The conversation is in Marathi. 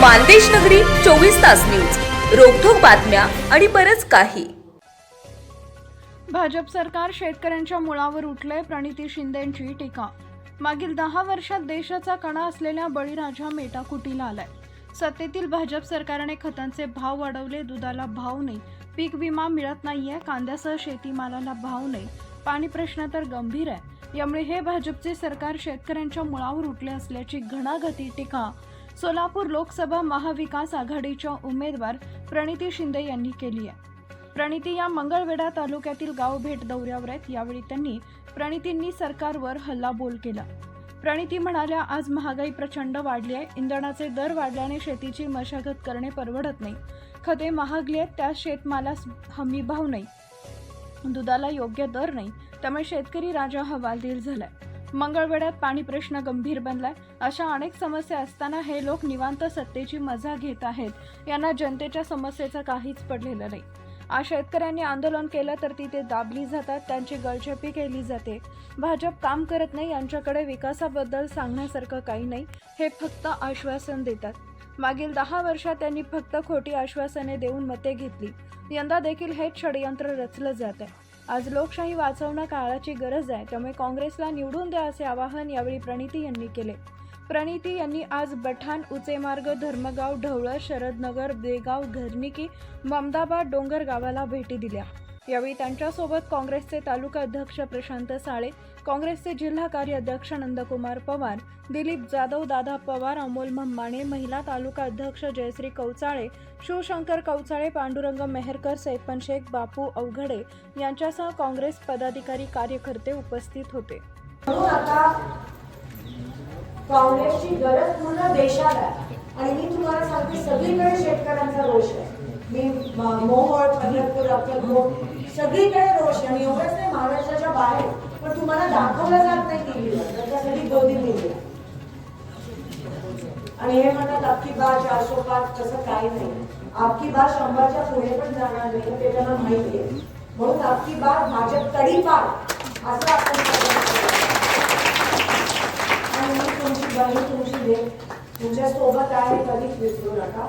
मानदेश नगरी चोवीस तास न्यूज. रोखोक बातम्या आणि बरच काही. भाजप सरकार शेतकऱ्यांच्या मुळावर उठलंय प्रणिती शिंदेंची टीका. मागील दहा वर्षात देशाचा कणा असलेल्या बळीराजा मेटाकुटीला आलाय. सत्तेतील भाजप सरकारने खतांचे भाव वाढवले दुधाला भाव नाही. पीक विमा मिळत नाहीये कांद्यासह शेतीमालाला भाव नाही. पाणी प्रश्न तर गंभीर आहे. यामुळे हे भाजपचे सरकार शेतकऱ्यांच्या मुळावर उठले असल्याची घणाघती टीका. सोलापूर लोकसभा महाविकास आघाडीच्या उमेदवार प्रणिती शिंदे यांनी केली आहे. प्रणिती या मंगळवेढा तालुक्यातील गाव भेट दौऱ्यावर आहेत. यावेळी त्यांनी प्रणितींनी सरकारवर हल्लाबोल केला. प्रणिती म्हणाल्या आज महागाई प्रचंड वाढली आहे. इंधनाचे दर वाढल्याने शेतीची मशागत करणे परवडत नाही. खते महागली आहेत त्या शेतमालास हमी भाव नाही. दुधाला योग्य दर नाही. त्यामुळे शेतकरी राजा हवालदिल झालाय. मंगळवेढ्यात पाणी प्रश्न गंभीर बनलाय. अशा अनेक समस्या असताना हे लोक निवांत सत्तेची मजा घेत आहेत. यांना जनतेच्या समस्येचं काहीच पडलेलं नाही. आज शेतकऱ्यांनी आंदोलन केलं तर तिथे दाबली जातात त्यांची गळचेपी केली जाते. भाजप काम करत नाही यांच्याकडे विकासाबद्दल सांगण्यासारखं काही नाही हे फक्त आश्वासन देतात. मागील दहा वर्षात त्यांनी फक्त खोटी आश्वासने देऊन मते घेतली. यंदा देखील हेच षडयंत्र रचलं जात आहे आज लोकशाही वाचवणं काळाची गरज आहे त्यामुळे काँग्रेसला निवडून द्या असे आवाहन यावेळी प्रणिती यांनी केले. प्रणिती यांनी आज बठाण उचेमार्ग धर्मगाव ढवळं शरदनगर बेगाव घरनिकी ममदाबाद डोंगर गावाला भेटी दिल्या. यावेळी त्यांच्यासोबत काँग्रेसचे तालुका अध्यक्ष प्रशांत साळे काँग्रेसचे जिल्हा कार्याध्यक्ष नंदकुमार पवार दिलीप जाधव दादा पवार अमोल मम्माणे महिला तालुका अध्यक्ष जयश्री कौचाळे शिवशंकर कौचाळे पांडुरंग मेहरकर सैपन शेख बापू अवघडे यांच्यासह काँग्रेस पदाधिकारी कार्यकर्ते उपस्थित होते. काँग्रेसची गरज पूर्ण देशाला आहे. आणि मी तुम्हाला सांगते सगळीकडे शेतकऱ्यांचा रोष आहे. मी मोहोळ पंढरपूर अक्कलकोट सगळीकडे रोष आहे. आणि एवढंच नाही महाराष्ट्राच्या बाहेर. पण तुम्हाला दाखवलं जात नाही टीव्हीवर त्याच्यासाठी गोदी दिली आणि हे म्हणतात अख्खी बा चारशे पाच तसं काही नाही. आपकी बा शंभरच्या पुढे पण जाणार नाही ते त्यांना माहिती आहे. म्हणून अख्खी बा भाजप तडीपार असं आपण सगळ्यांना तुमच्यासोबत आहे कधीच विसरू नका.